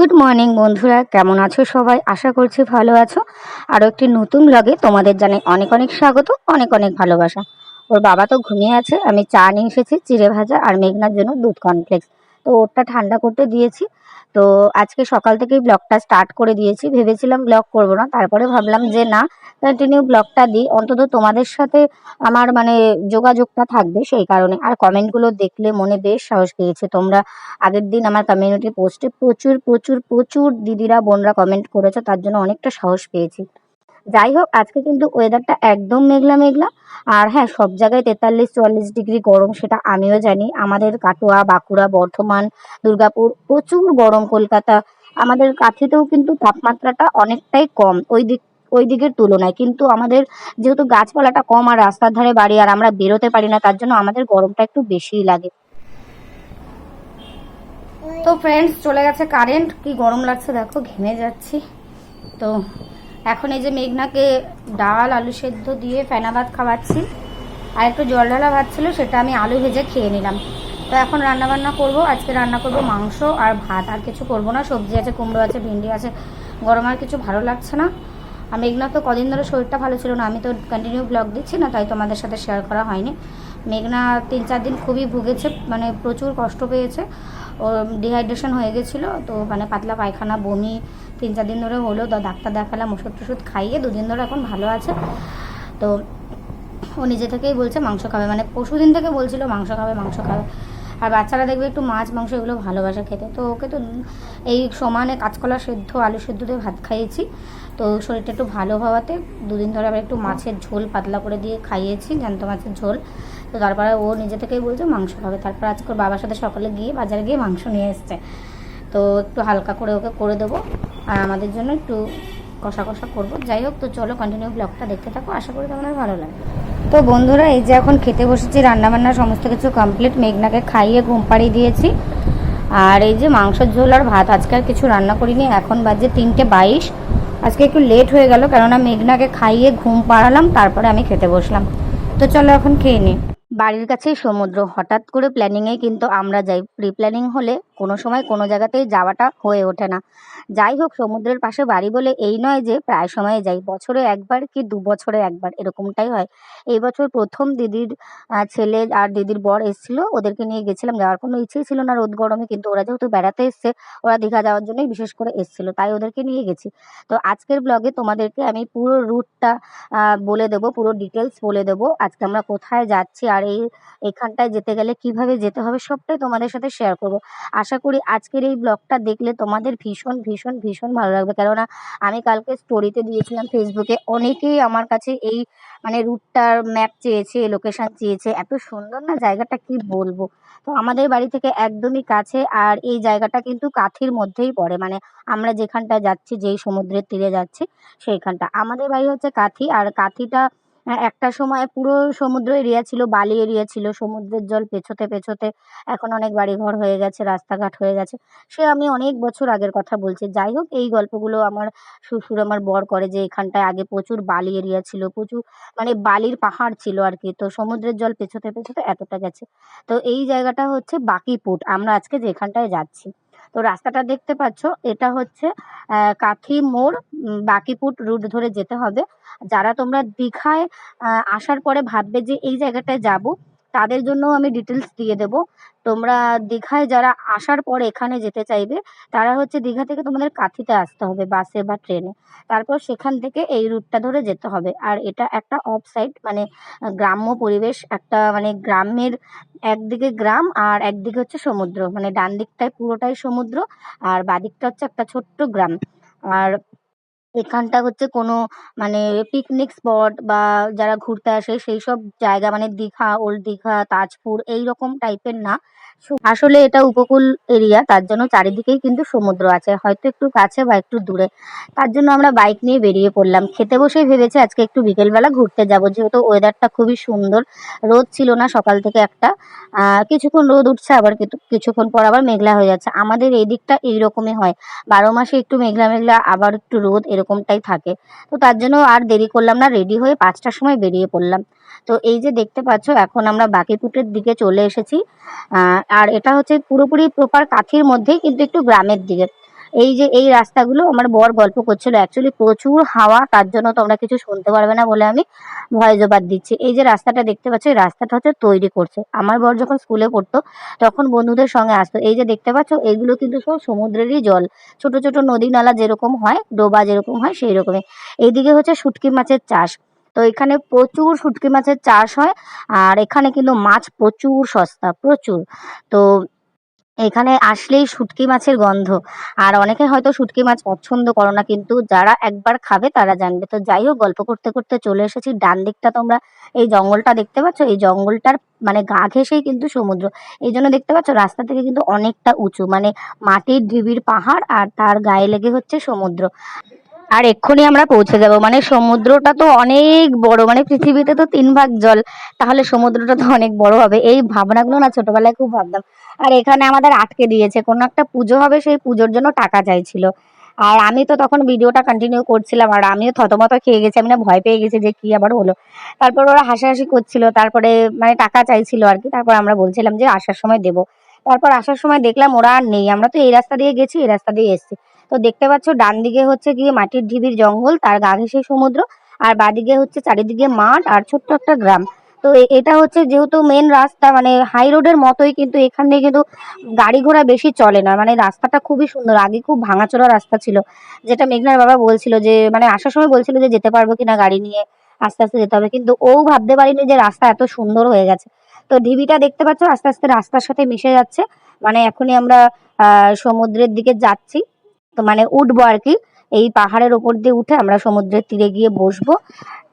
Good morning বন্ধুরা, কেমন আছো সবাই? আশা করছি ভালো আছো। আরও একটি নতুন ব্লগে তোমাদের জানাই অনেক অনেক স্বাগত, অনেক অনেক ভালোবাসা। ওর বাবা তো ঘুমিয়ে আছে, আমি চা নিয়ে এসেছি, চিড়ে ভাজা আর মেঘনার জন্য দুধ কনফ্লেক্স তো ওরটা ঠান্ডা করতে দিয়েছি তো আজকে সকাল থেকেই ব্লগটা স্টার্ট করে দিয়েছি। ভেবেছিলাম ব্লগ করব না, তারপরে ভাবলাম যে না কন্টিনিউ ব্লগটা দিই। অন্তত তোমাদের সাথে আমার মানে যোগাযোগটা থাকবে সেই কারণে। আর কমেন্টগুলো দেখলে মনে বেশ সাহস পেয়েছে। তোমরা আগের দিন আমার কমিউনিটি পোস্টে প্রচুর প্রচুর প্রচুর দিদিরা, বোনরা কমেন্ট করেছে, তার জন্য অনেকটা সাহস পেয়েছি। যাই হোক, আজকে কিন্তু ওয়েদারটা একদম মেঘলা মেঘলা। আর হ্যাঁ সব জায়গায় তেতাল্লিশ, চুয়াল্লিশ ডিগ্রি গরম সেটা আমিও জানি। আমাদের কাটোয়া, বাঁকুড়া, বর্ধমান, দুর্গাপুর প্রচুর গরম, কলকাতা। আমাদের কাছেতেও কিন্তু তাপমাত্রাটা অনেকটাই কম, ওই দিক, ওই দিকের তুলনায়। কিন্তু আমাদের যেহেতু গাছপালাটা কম আর রাস্তার ধারে বাড়ি আর আমরা বেরোতে পারি না, তার জন্য আমাদের গরমটা একটু বেশিই লাগে। তো ফ্রেন্ডস চলে গেছে কারেন্ট কি গরম লাগছে দেখো, ঘেমে যাচ্ছি। তো এখন এই যে মেঘনাকে ডাল, আলু সেদ্ধ দিয়ে ফেনা ভাত খাওয়াচ্ছি, আর একটু জল ঢালা ভাত ছিল, সেটা আমি আলু ভেজে খেয়ে নিলাম। তো এখন রান্না বান্না করব, আজকে রান্না করব মাংস আর ভাত, আর কিছু করব না, সবজি আছে, কুমড়ো আছে, ভিন্ডি আছে, গরম আর কিছু ভালো লাগছে না। আর মেঘনা তো কদিন ধরে শরীরটা ভালো ছিল না, আমি তো কন্টিনিউ ব্লগ দিচ্ছি না, তাই তোমাদের সাথে শেয়ার করা হয়নি। মেঘনা তিন চার দিন খুবই ভুগেছে মানে প্রচুর কষ্ট পেয়েছে। ওর ডিহাইড্রেশন হয়ে গেছিল, তো মানে পাতলা পায়খানা, বমি, তিন চার দিন ধরে হলো, তো ডাক্তার দেখালাম, ওষুধ টষুধ খাইয়ে দুদিন ধরে এখন ভালো আছে। তো ও নিজে থেকেই বলছে, মাংস খাবে। মানে পরশু দিন থেকে বলছিল, মাংস খাবে মাংস খাবে। আর বাচ্চারা দেখবে একটু মাছ, মাংস এগুলো ভালোবাসে খেতে। তো ওকে তো এই সমানে কাঁচকলা সেদ্ধ, আলু সেদ্ধ দিয়ে ভাত খাইয়েছি। তো শরীরটা একটু ভালো হওয়াতে দুদিন ধরে আবার একটু মাছের ঝোল পাতলা করে দিয়ে খাইয়েছি, জ্যান্ত মাছের ঝোল। তো তারপরে ও নিজে থেকেই বলছে মাংস খাবে। তারপর আজকে বাবার সাথে সকালে গিয়ে বাজারে গিয়ে মাংস নিয়ে এসছে। তো একটু হালকা করে ওকে করে দেবো। আর আমাদের জন্য একটু কষা কষা করব। যাই হোক, তো চলো কন্টিনিউ ব্লগটা দেখতে থাকো। আশা করি তোমার ভালো লাগে তো বন্ধুরা, এই যে এখন খেতে বসেছি রান্নাবান্না সমস্ত কিছু কমপ্লিট মেঘনাকে খাইয়ে ঘুম পাড়িয়ে দিয়েছি। আর এই যে মাংসের ঝোল আর ভাত, আজকে আর কিছু রান্না করিনি। এখন বাজে তিনটে বাইশ। আজকে একটু লেট হয়ে গেল, কেননা মেঘনাকে খাইয়ে ঘুম পাড়ালাম, তারপরে আমি খেতে বসলাম। তো চলো এখন খেয়ে নিই বাড়ির কাছেই সমুদ্র। হঠাৎ করে প্ল্যানিংয়ে কিন্তু আমরা যাই। প্রি প্ল্যানিং হলে কোনো সময় কোনো জায়গাতেই যাওয়াটা হয়ে ওঠে না। যাই হোক, সমুদ্রের পাশে বাড়ি বলে এই নয় যে প্রায় সময় যাই। বছরে একবার কি দু বছরে একবার এরকমটাই হয়। এই বছর প্রথম দিদির ছেলে আর দিদির বর এসেছিল। ওদেরকে নিয়ে গেছিলাম। যাওয়ার কোনো ইচ্ছেই ছিল না রোদ গরমে। কিন্তু ওরা যেহেতু বেড়াতে এসছে, ওরা দীঘা যাওয়ার জন্যই বিশেষ করে এসেছিল। তাই ওদেরকে নিয়ে গেছি। তো আজকের ব্লগে তোমাদেরকে আমি পুরো রুটটা বলে দেবো। পুরো ডিটেলস বলে দেবো। আজকে আমরা কোথায় যাচ্ছি, আর এই, এখানটায় যেতে গেলে কীভাবে যেতে হবে সবটাই তোমাদের সাথে শেয়ার করব। আশা করি আজকের এই ব্লগটা দেখলে তোমাদের ভীষণ ভীষণ ভীষণ ভালো লাগবে। কেননা আমি কালকে স্টোরিতে দিয়েছিলাম ফেসবুকে অনেকেই আমার কাছে এই মানে রুটটার ম্যাপ চেয়েছে লোকেশন চেয়েছে। এত সুন্দর না জায়গাটা, কি বলব? তো আমাদের বাড়ি থেকে একদমই কাছে আর এই জায়গাটা কিন্তু কাথির মধ্যেই পড়ে। মানে আমরা যেখানটা যাচ্ছি, যেই সমুদ্রের তীরে যাচ্ছি, সেইখানটা। আমাদের বাড়ি হচ্ছে কাথি আর কাথিটা একটা সময় পুরো সমুদ্র এরিয়া ছিল, বালি এরিয়া ছিল, সমুদ্রের জল পেছোতে পেছোতে এখন অনেক বাড়িঘর হয়ে গেছে, রাস্তাঘাট হয়ে গেছে। সে আমি অনেক বছর আগের কথা বলছি। যাই হোক, এই গল্পগুলো আমার শ্বশুর আমার বর করে যে এখানটায় আগে প্রচুর বালি এরিয়া ছিল, প্রচুর মানে বালির পাহাড় ছিল আর কি। তো সমুদ্রের জল পেছোতে পেছোতে এতটা গেছে। তো এই জায়গাটা হচ্ছে বাকিপুট আমরা আজকে যেখানটায় যাচ্ছি। তো রাস্তাটা দেখতে পাচ্ছ, এটা হচ্ছে কাথি মোড় বাকিপুট রুট ধরে যেতে হবে। যারা তোমরা দীঘায় আসার পরে ভাববে যে এই জায়গাটায় যাব তাদের জন্য আমি ডিটেলস দিয়ে দেব। তোমরা দীঘায় যারা আসার পরে এখানে যেতে চাইবে, তারা হচ্ছে দীঘা থেকে তোমাদের কাঁথিতে আসতে হবে বাসে বা ট্রেনে তারপর সেখান থেকে এই রুটটা ধরে যেতে হবে। আর এটা একটা অফ সাইড মানে গ্রাম্য পরিবেশ, একটা মানে গ্রামের একদিকে গ্রাম আর একদিকে হচ্ছে সমুদ্র। মানে ডান দিকটায় পুরোটাই সমুদ্র আর বাদিকটা হচ্ছে একটা ছোট্ট গ্রাম। আর এখানটা হচ্ছে কোনো মানে পিকনিক স্পট বা যারা ঘুরতে আসে সেই সব জায়গা মানে দীঘা ওল্ড দীঘা, তাজপুর, এইরকম টাইপ -এর না। আসলে এটা উপকূল এরিয়া, তার জন্য চারিদিকেই কিন্তু সমুদ্র আছে। হয়তো একটু কাছে বা একটু দূরে। তার জন্য আমরা বাইক নিয়ে বেরিয়ে পড়লাম। খেতে বসেই ভেবেছি আজকে একটু বিকেলবেলা ঘুরতে যাব, যেহেতু ওয়েদারটা খুবই সুন্দর। রোদ ছিল না সকাল থেকে একটা। কিছুক্ষণ রোদ উঠছে, আবার কিছু- কিছুক্ষণ পর আবার মেঘলা হয়ে যাচ্ছে। আমাদের এই দিকটা এইরকমই হয়। বারো মাসে একটু মেঘলা মেঘলা, আবার একটু রোদ এরকমটাই থাকে। তো তার জন্য আর দেরি করলাম না, রেডি হয়ে পাঁচটার সময় বেরিয়ে পড়লাম। তো এই যে দেখতে পাচ্ছ, এখন আমরা বাকিপুটের দিকে চলে এসেছি। আর এটা হচ্ছে পুরোপুরি প্রপার কাঠির মধ্যেই, কিন্তু একটু গ্রামের দিকে। এই যে, এই রাস্তাগুলো আমার বর গল্প করছিল। অ্যাকচুয়ালি প্রচুর হাওয়া, তার জন্য তোমরা কিছু শুনতে পারবে না বলে আমি ভয়েস ওভার দিচ্ছি। এই যে রাস্তাটা দেখতে পাচ্ছ, এই রাস্তাটা হচ্ছে তৈরি করছে। আমার বর যখন স্কুলে পড়তো, তখন বন্ধুদের সঙ্গে আসতো। এই যে দেখতে পাচ্ছ, এগুলো কিন্তু সব সমুদ্রেরই জল। ছোট ছোট নদী, নালা যেরকম হয়, ডোবা যেরকম হয় সেই রকমই এইদিকে হচ্ছে শুটকি মাছের চাষ। তো এখানে প্রচুর শুটকি মাছের চাষ হয়, আর এখানে কিন্তু মাছ প্রচুর সস্তা, প্রচুর। তো এখানে আসলেই শুটকি মাছের গন্ধ। আর অনেকে হয়তো শুটকি মাছ পছন্দ করো না, কিন্তু যারা একবার খাবে তারা জানবে। তো যাই হোক, গল্প করতে করতে চলে এসেছি। ডান দিকটা তোমরা এই জঙ্গলটা দেখতে পাচ্ছ। এই জঙ্গলটার মানে গা ঘেঁষেই কিন্তু সমুদ্র। এই জন্য দেখতে পাচ্ছ, রাস্তা থেকে কিন্তু অনেকটা উঁচু। মানে মাটির ঢিবির পাহাড় আর তার গায়ে লেগে হচ্ছে সমুদ্র। আর এক্ষুনি আমরা পৌঁছে যাব। মানে সমুদ্রটা তো অনেক বড় মানে পৃথিবীতে তো তিন ভাগ জল, তাহলে সমুদ্রটা তো অনেক বড় হবে। এই ভাবনাগুলো না ছোটবেলায় খুব ভাবতাম। আর এখানে আমাদের আটকে দিয়েছে, কোনো একটা পুজো হবে, সেই পুজোর জন্য টাকা চাইছিল। আর আমি তো তখন ভিডিওটা কন্টিনিউ করছিলাম, আর আমিও থতমত খেয়ে গেছি, আমি না ভয় পেয়ে গেছি যে কি আবার হলো। তারপর ওরা হাসাহাসি করছিল, তারপরে মানে টাকা চাইছিল আর কি, তারপর আমরা বলছিলাম যে আসার সময় দেবো। তারপর আসার সময় দেখলাম ওরা আর নেই, আমরা তো এই রাস্তা দিয়ে গেছি, এই রাস্তা দিয়ে এসেছি। তো দেখতে পাচ্ছ ডান দিকে হচ্ছে গিয়ে মাটির ঢিবির জঙ্গল, তার গা ঘেঁষে সমুদ্র, আর বাদিকে হচ্ছে চারিদিকে মাঠ আর ছোট্ট একটা গ্রাম। তো এটা হচ্ছে যেহেতু মেন রাস্তা মানে হাই রোডের মতোই কিন্তু এখান দিয়ে কিন্তু গাড়ি ঘোড়া বেশি চলে না। মানে রাস্তাটা খুবই সুন্দর, আগে খুব ভাঙাচোরা রাস্তা ছিল। যেটা মেঘনার বাবা বলছিল যে মানে আসার সময় বলছিল যে যেতে পারব কিনা গাড়ি নিয়ে, আস্তে আস্তে যেতে হবে। কিন্তু ও ভাবতে পারিনি যে রাস্তা এত সুন্দর হয়ে গেছে। তো ঢিবিটা দেখতে পাচ্ছ, আস্তে আস্তে রাস্তার সাথে মিশে যাচ্ছে। মানে এখনই আমরা সমুদ্রের দিকে যাচ্ছি। মানে উঠবো আর কি। এই পাহাড়ের ওপর দিয়ে উঠে আমরা সমুদ্রের তীরে গিয়ে বসবো।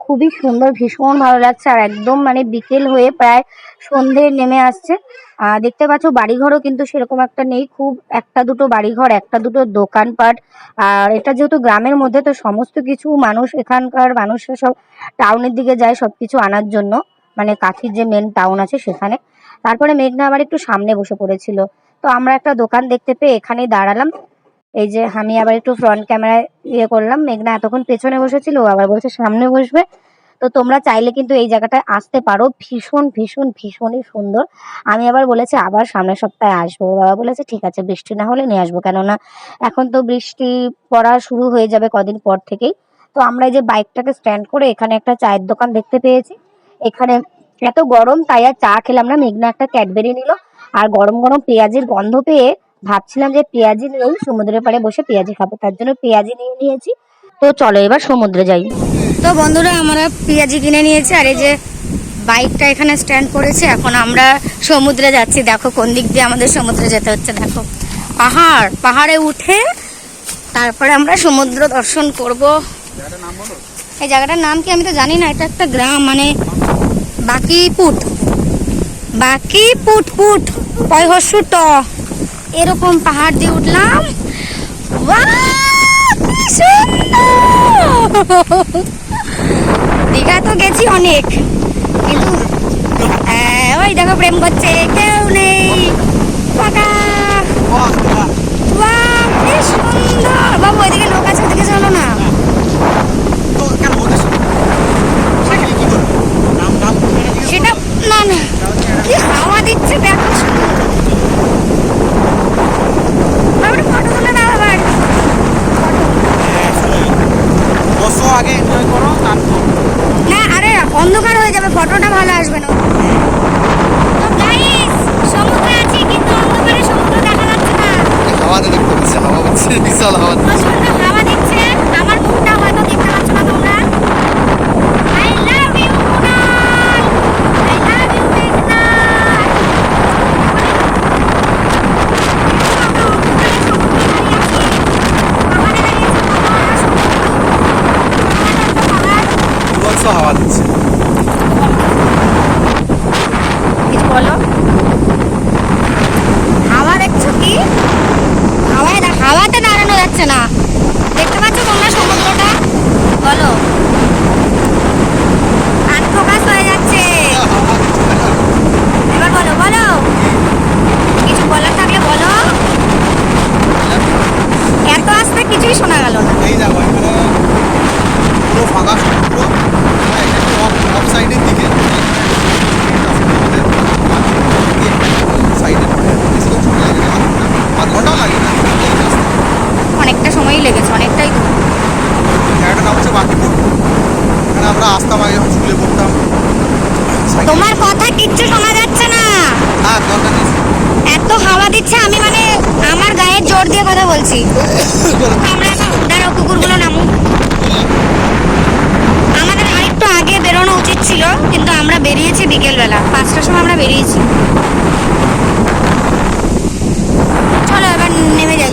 খুবই সুন্দর, ভীষণ ভালো লাগছে। আর একদম মানে বিকেল হয়ে প্রায় সন্ধে নেমে আসছে। আহ, দেখতে পাচ্ছ বাড়িঘরও কিন্তু সেরকম একটা নেই। খুব একটা দুটো বাড়িঘর, একটা দুটো দোকানপাট। আর এটা যেহেতু গ্রামের মধ্যে, তো সমস্ত কিছু মানুষ, এখানকার মানুষরা সব টাউনের দিকে যায় সব কিছু আনার জন্য। মানে কাঠির যে মেন টাউন আছে সেখানে। তারপরে মেঘনা আবার একটু সামনে বসে পড়েছিল। তো আমরা একটা দোকান দেখতে পেয়ে এখানেই দাঁড়ালাম। এই যে আমি আবার একটু ফ্রন্ট ক্যামেরায় ইয়ে করলাম। মেঘনা এতক্ষণ পেছনে বসেছিল আবার বলছে সামনে বসবে। তো তোমরা চাইলে কিন্তু এই জায়গাটায় আসতে পারো। ভীষণ ভীষণ, ভীষণই সুন্দর। আমি আবার বলেছি, আবার সামনের সপ্তাহে আসব। বাবা বলেছে, ঠিক আছে, বৃষ্টি না হলে নিয়ে আসব। কেননা এখন তো বৃষ্টি পড়া শুরু হয়ে যাবে কদিন পর থেকেই। তো আমরা এই যে বাইকটাকে স্ট্যান্ড করে এখানে একটা চায়ের দোকান দেখতে পেয়েছি। এখানে এত গরম, তাই আর চা খেলাম না। মেঘনা একটা ক্যাডবেরি নিল। আর গরম গরম পেঁয়াজের গন্ধ পেয়ে ভাবছিলাম যে পেঁয়াজি নিয়েই সমুদ্রের পাড়ে বসে পেঁয়াজি খাব, তার জন্য পেঁয়াজি নিয়ে নিয়েছি। তো চলো এবার সমুদ্রে যাই। তো বন্ধুরা, আমরা পেঁয়াজি কিনে নিয়েছি, আর এই যে বাইকটা এখানে স্ট্যান্ড করেছে, এখন আমরা সমুদ্রে যাচ্ছি। দেখো কোন দিক দিয়ে আমাদের সমুদ্রে যেতে হচ্ছে, দেখো। পাহাড়, পাহাড়ে উঠে তারপরে আমরা সমুদ্র দর্শন করব। এই জায়গাটার নাম কি আমি তো জানি না, এটা একটা গ্রাম মানে বাকি পুট। বাকি পুট পুট পয়হস্যু ট এরকম পাহাড় দিয়ে উঠলাম। দীঘা তো গেছি অনেক, কিন্তু ওই দেখো, প্রেম করছে, কেউ নেই, ফাঁকা Wow, কি সুন্দর বাবু ওইদিকে লোক আছে ওদিকে চলো না সেটা না না কি হাওয়া দিচ্ছে দেখো শুধু বাবুরে ফটো তুলে দাও আবার বসো আগে এনজয় করো তারপর না আরে অন্ধকার হয়ে যাবে ফটোটা ভালো আসবে না তো গাইস সমুদ্রে আছি কিন্তু অন্ধকারে সমুদ্র দেখা যাচ্ছে না হাওয়াতে দেখতে পাচ্ছি হাওয়া হচ্ছে বিশাল হাওয়া প্রচণ্ড হাওয়া দিচ্ছে আমার মুখটা হয়তো দেখতে পাচ্ছ না তোমরা I love you Kunal I love you মেঘনা তোমার কথা কিচ্ছু শোনা যাচ্ছে না হ্যাঁ দরকার নেই এত হাওয়া দিচ্ছে আমি মানে আমার গায়ে জোর দিয়ে কথা বলছি। আমরা দাঁড়াও, কুকুরগুলো নামুক। আমাদের আরেকটু আগে বেরোনো উচিত ছিল, কিন্তু আমরা বেরিয়েছি বিকেলবেলা। পাঁচটার সময় আমরা বেরিয়েছি। চলো, এবার নেমে যাই।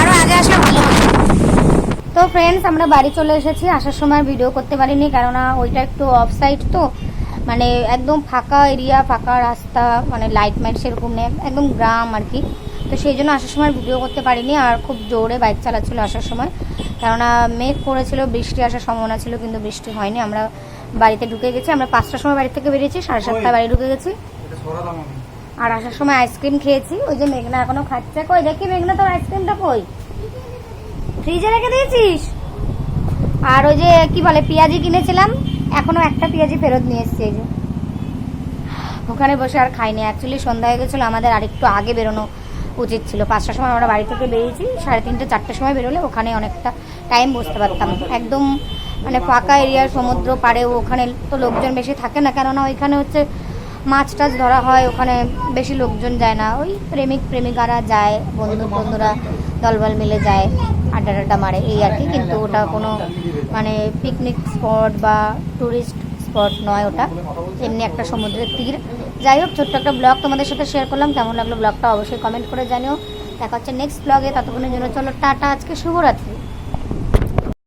আরও আগে আসলে ভালো তো ফ্রেন্ডস আমরা বাড়ি চলে এসেছি। আসার সময় ভিডিও করতে পারিনি, কেননা ওইটা একটু অফ সাইড তো। মানে একদম ফাঁকা এরিয়া ফাঁকা রাস্তা মানে লাইট মাইট সেরকম নেই, একদম গ্রাম আর কি। তো সেই জন্য আসার সময় ভিডিও করতে পারিনি আর খুব জোরে বাইক চালাচ্ছিলো আসার সময়। কেননা মেঘ করেছিল বৃষ্টি আসার সম্ভাবনা ছিল কিন্তু বৃষ্টি হয়নি। আমরা বাড়িতে ঢুকে গেছি আমরা পাঁচটার সময় বাড়ি থেকে বেরিয়েছি সাড়ে সাতটায় বাড়ি ঢুকে গেছি। আর আসার সময় আইসক্রিম খেয়েছি ওই যে মেঘনা এখনও খাচ্ছে। কই দেখি মেঘনা তোর আইসক্রিমটা কই? ফ্রিজে রেখে দিয়েছিস? আর ওই যে কি বলে পেঁয়াজি কিনেছিলাম এখনও একটা পেঁয়াজি ফেরত নিয়ে এসছি এই যে। ওখানে বসে আর খাইনি। অ্যাকচুয়ালি সন্ধ্যা হয়ে গেছিল আমাদের আরেকটু আগে বেরোনো উচিত ছিল। পাঁচটার সময় আমরা বাড়ি থেকে বেরিয়েছি, সাড়ে তিনটে, চারটের সময় বেরোলে ওখানে অনেকটা টাইম বসতে পারতাম। একদম মানে ফাঁকা এরিয়া সমুদ্র পাড়েও ওখানে তো লোকজন বেশি থাকে না, কেননা ওইখানে হচ্ছে মাছ টাছ ধরা হয়, ওখানে বেশি লোকজন যায় না। ওই প্রেমিক, প্রেমিকারা যায় বন্ধু বন্ধুরা দলবল মিলে যায়, আড্ডা টাড্ডা মারে, এই আর কি। কিন্তু ওটা কোনো মানে পিকনিক স্পট বা টুরিস্ট স্পট নয় ওটা। এমনি একটা সমুদ্রের তীর। যাই হোক, ছোট্ট একটা ব্লগ তোমাদের সাথে শেয়ার করলাম। কেমন লাগল ব্লগটা অবশ্যই কমেন্ট করে জানিও। দেখা হচ্ছে নেক্সট ব্লগে ততক্ষণের জন্য চলো, টাটা, আজকে শুভরাত্রি।